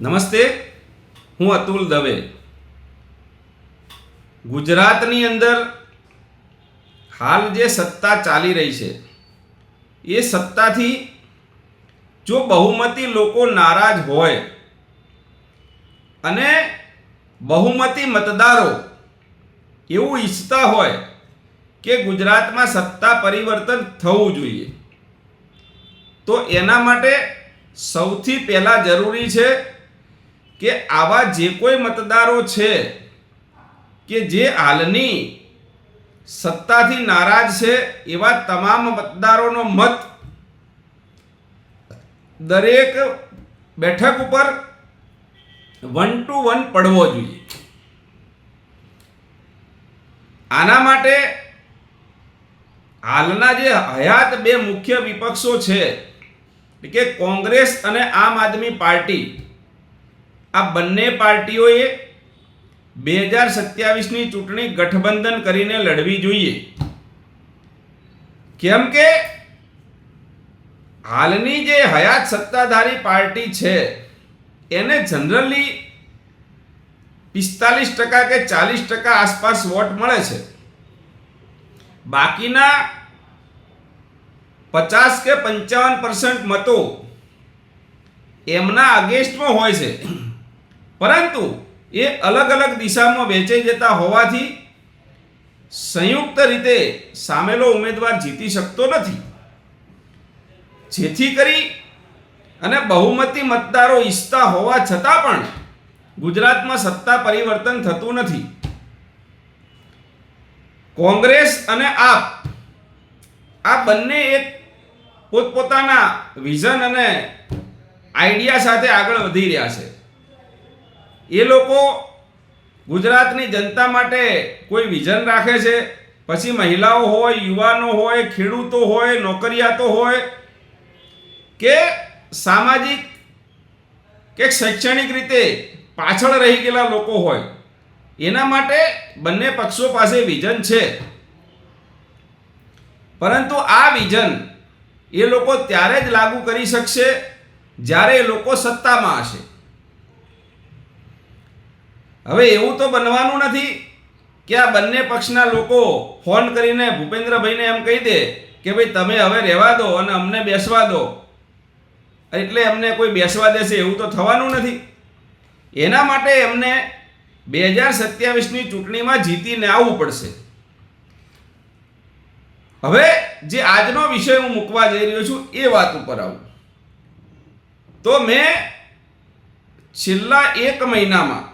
નમસ્તે, હું અતુલ દવે. ગુજરાતની અંદર હાલ જે સત્તા ચાલી રહી છે, એ સત્તાથી જો બહુમતી લોકો નારાજ હોય અને બહુમતી મતદારો એવું ઈચ્છતા હોય કે ગુજરાતમાં સત્તા પરિવર્તન થવું જોઈએ, તો એના માટે સૌથી પહેલાં જરૂરી છે કે આવા જે કોઈ મતદારો છે કે જે હાલની સત્તાથી નારાજ છે, એવા તમામ મતદારોનો મત દરેક બેઠક ઉપર વન ટુ વન પડવો જોઈએ. આના માટે હાલના જે હયાત બે મુખ્ય વિપક્ષો છે, કે કોંગ્રેસ અને આમ આદમી પાર્ટી આ બંને પાર્ટીઓએ બે હજાર સત્યાવીસની ચૂંટણી ગઠબંધન કરીને લડવી જોઈએ. કેમ કે હાલની જે હયાત સત્તાધારી પાર્ટી છે, એને જનરલી પિસ્તાલીસ ટકા કે ચાલીસ ટકા આસપાસ વોટ મળે છે. બાકીના પચાસ કે પંચાવન પર્સન્ટ મતો એમના અગેન્સ્ટમાં હોય છે. પરંતુ એ અલગ અલગ દિશામાં વેચાઈ જતા હોવાથી સંયુક્ત રીતે સામેલો ઉમેદવાર જીતી શકતો નથી. જેથી કરી અને બહુમતી મતદારો ઈચ્છતા હોવા છતાં પણ ગુજરાતમાં સત્તા પરિવર્તન થતું નથી. કોંગ્રેસ અને આપ, આ બંને એક પોતપોતાના વિઝન અને આઈડિયા સાથે આગળ વધી રહ્યા છે. એ લોકો ગુજરાતની જનતા માટે કોઈ વિઝન રાખે છે? પછી મહિલાઓ હોય, યુવાનો હોય, ખેડૂતો હોય, નોકરિયાતો હોય કે સામાજિક કે શૈક્ષણિક રીતે પાછળ રહી ગયેલા લોકો હોય? એના માટે બંને પક્ષો પાસે વિઝન છે. પરંતુ આ વિઝન એ લોકો ત્યારે જ લાગુ કરી શકશે જ્યારે એ લોકો સત્તામાં હશે. હવે એવું તો બનવાનું નથી કે આ બંને પક્ષના લોકો ફોન કરીને ભૂપેન્દ્રભાઈને એમ કહી દે કે ભાઈ તમે હવે રહેવા દો અને અમને બેસવા દો. એટલે એમને કોઈ બેસવા દેશે એવું તો થવાનું નથી. એના માટે એમને બે હજાર સત્યાવીસની ચૂંટણીમાં જીતીને આવવું પડશે. હવે જે આજનો વિષય હું મૂકવા જઈ રહ્યો છું એ વાત ઉપર આવું. તો મેં છેલ્લા એક મહિનામાં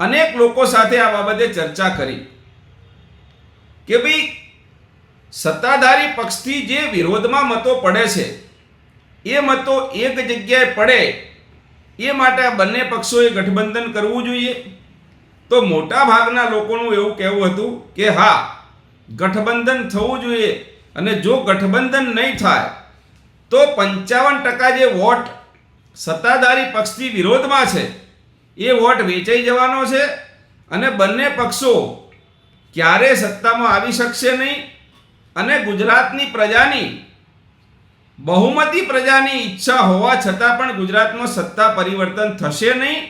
અનેક લોકો સાથે આ બાબતે ચર્ચા કરી કે ભાઈ સત્તાધારી પક્ષથી જે વિરોધમાં મતો પડે છે, એ મતો એક જગ્યાએ પડે, એ માટે આ બંને પક્ષોએ ગઠબંધન કરવું જોઈએ. તો મોટા ભાગના લોકોનું એવું કહેવું હતું કે હા, ગઠબંધન થવું જોઈએ અને જો ગઠબંધન નહીં થાય, તો પંચાવન ટકા જે વોટ સત્તાધારી પક્ષથી વિરોધમાં છે એ વોટ વેચાઈ જવાનો છે અને બંને પક્ષો ક્યારે સત્તામાં આવી શકશે નહીં? અને ગુજરાતની પ્રજાની, બહુમતી પ્રજાની ઈચ્છા હોવા છતાં પણ ગુજરાતમાં સત્તા પરિવર્તન થશે નહીં?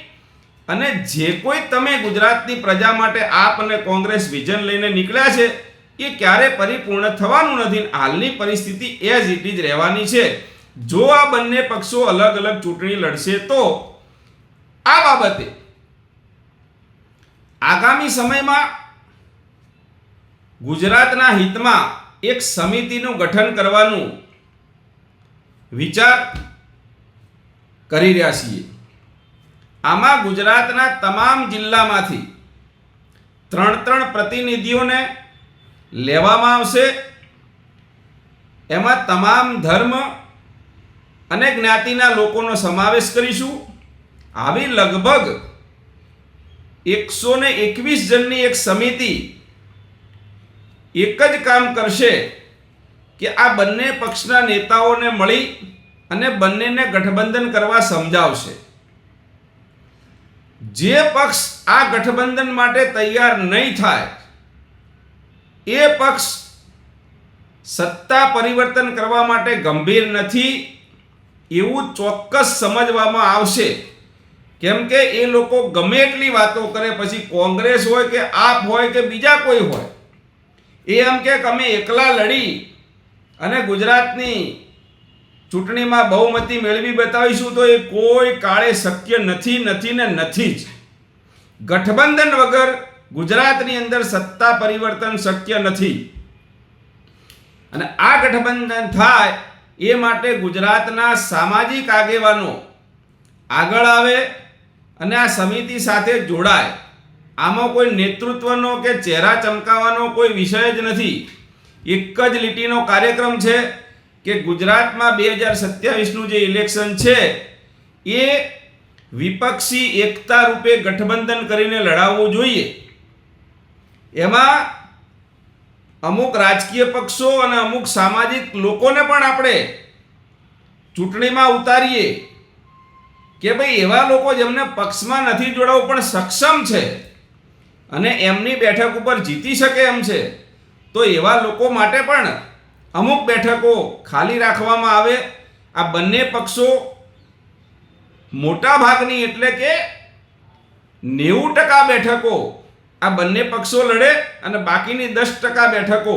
અને જે કોઈ તમે ગુજરાતની પ્રજા માટે આપ અને કોંગ્રેસ વિઝન લઈને નીકળ્યા છે, એ ક્યારે પરિપૂર્ણ થવાનું નથી? હાલની પરિસ્થિતિ એઝ ઇટ ઇઝ રહેવાની છે. જો આ બંને પક્ષો અલગ અલગ ચૂંટણી લડશે તો આ બાબતે આગામી સમયમાં ગુજરાતના હિતમાં એક સમિતિનું ગઠન કરવાનું વિચાર કરી રહ્યા છીએ. આમાં ગુજરાતના તમામ જિલ્લામાંથી ત્રણ ત્રણ પ્રતિનિધિઓને લેવામાં આવશે. એમાં તમામ ધર્મ અને જ્ઞાતિના લોકોનો સમાવેશ કરીશું. આવી લગભગ એકસો ને એકવીસ જણની એક સમિતિ એક જ કામ કરશે કે આ બંને પક્ષના નેતાઓને મળી અને બંનેને ગઠબંધન કરવા સમજાવશે. જે પક્ષ આ ગઠબંધન માટે તૈયાર નહીં થાય, એ પક્ષ સત્તા પરિવર્તન કરવા માટે ગંભીર નથી એવું ચોક્કસ સમજવામાં આવશે. કેમ કે એ લોકો ગમે એટલી વાતો કરે, પછી કોંગ્રેસ હોય કે આપ હોય કે બીજા કોઈ હોય, એ એમ કે અમે એકલા લડી અને ગુજરાતની ચૂંટણીમાં બહુમતી મેળવી બતાવીશું, તો એ કોઈ કાળે શક્ય નથી નથી ને નથી જ. ગઠબંધન વગર ગુજરાતની અંદર સત્તા પરિવર્તન શક્ય નથી. અને આ ગઠબંધન થાય એ માટે ગુજરાતના સામાજિક આગેવાનો આગળ આવે અને આ સમિતિ સાથે જોડાય. આમાં કોઈ નેતૃત્વનો કે ચહેરા ચમકાવવાનો કોઈ વિષય જ નથી. એક જ લીટીનો કાર્યક્રમ છે કે ગુજરાતમાં બે હજાર સત્યાવીસનું જે ઇલેક્શન છે, એ વિપક્ષી એકતા રૂપે ગઠબંધન કરીને લડાવવું જોઈએ. એમાં અમુક રાજકીય પક્ષો અને અમુક સામાજિક લોકોને પણ આપણે ચૂંટણીમાં ઉતારીએ. કે ભાઈ એવા લોકો જેમને પક્ષમાં નથી જોડાવું, પણ સક્ષમ છે અને એમની બેઠક ઉપર જીતી શકે એમ છે, તો એવા લોકો માટે પણ અમુક બેઠકો ખાલી રાખવામાં આવે. આ બંને પક્ષો મોટા ભાગની એટલે કે નેવું ટકા બેઠકો આ બંને પક્ષો લડે અને બાકીની દસ ટકા બેઠકો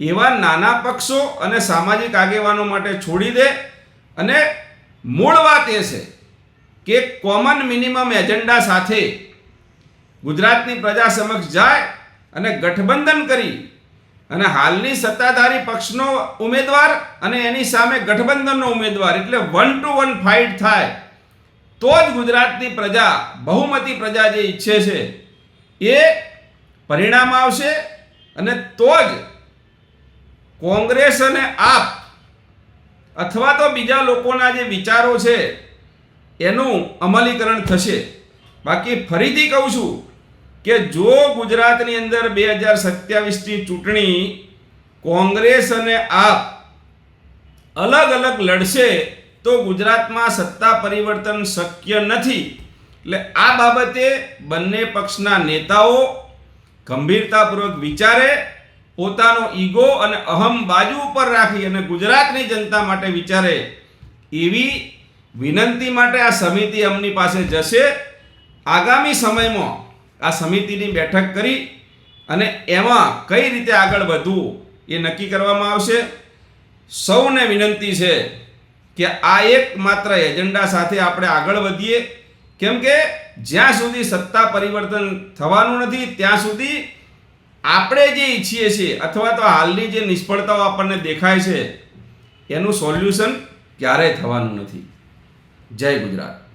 એવા નાના પક્ષો અને સામાજિક આગેવાનો માટે છોડી દે. અને મૂળ વાત એ છે કે કોમન મિનિમમ એજન્ડા સાથે ગુજરાતની પ્રજા સમક્ષ જાય અને ગઠબંધન કરી અને હાલની સત્તાધારી પક્ષનો ઉમેદવાર અને એની સામે ગઠબંધનનો ઉમેદવાર એટલે વન ટુ વન ફાઇટ થાય, તો જ ગુજરાતની પ્રજા, બહુમતી પ્રજા જે ઈચ્છે છે, એ પરિણામ આવશે અને તો જ કોંગ્રેસ અને આપ અથવા તો બીજા લોકોના જે વિચારો છે એનું અમલીકરણ થશે. બાકી ફરીથી કહું છું કે જો ગુજરાતની અંદર બે હજાર સત્યાવીસની ચૂંટણી કોંગ્રેસ અને આપ અલગ અલગ લડશે, તો ગુજરાતમાં સત્તા પરિવર્તન શક્ય નથી. એટલે આ બાબતે બંને પક્ષના નેતાઓ ગંભીરતાપૂર્વક વિચારે, પોતાનો ઈગો અને અહમ બાજુ ઉપર રાખી અને ગુજરાતની જનતા માટે વિચારે એવી વિનંતી માટે આ સમિતિ અમની પાસે જશે. આગામી સમયમાં આ સમિતિની બેઠક કરી અને એમાં કઈ રીતે આગળ વધવું એ નક્કી કરવામાં આવશે. સૌને વિનંતી છે કે આ એક માત્ર એજન્ડા સાથે આપણે આગળ વધીએ. કેમ કે જ્યાં સુધી સત્તા પરિવર્તન થવાનું નથી, ત્યાં સુધી આપણે જે ઈચ્છીએ છીએ અથવા તો હાલની જે નિષ્ફળતાઓ આપણને દેખાય છે, એનું સોલ્યુશન ક્યારેય થવાનું નથી. જય ગુજરાત.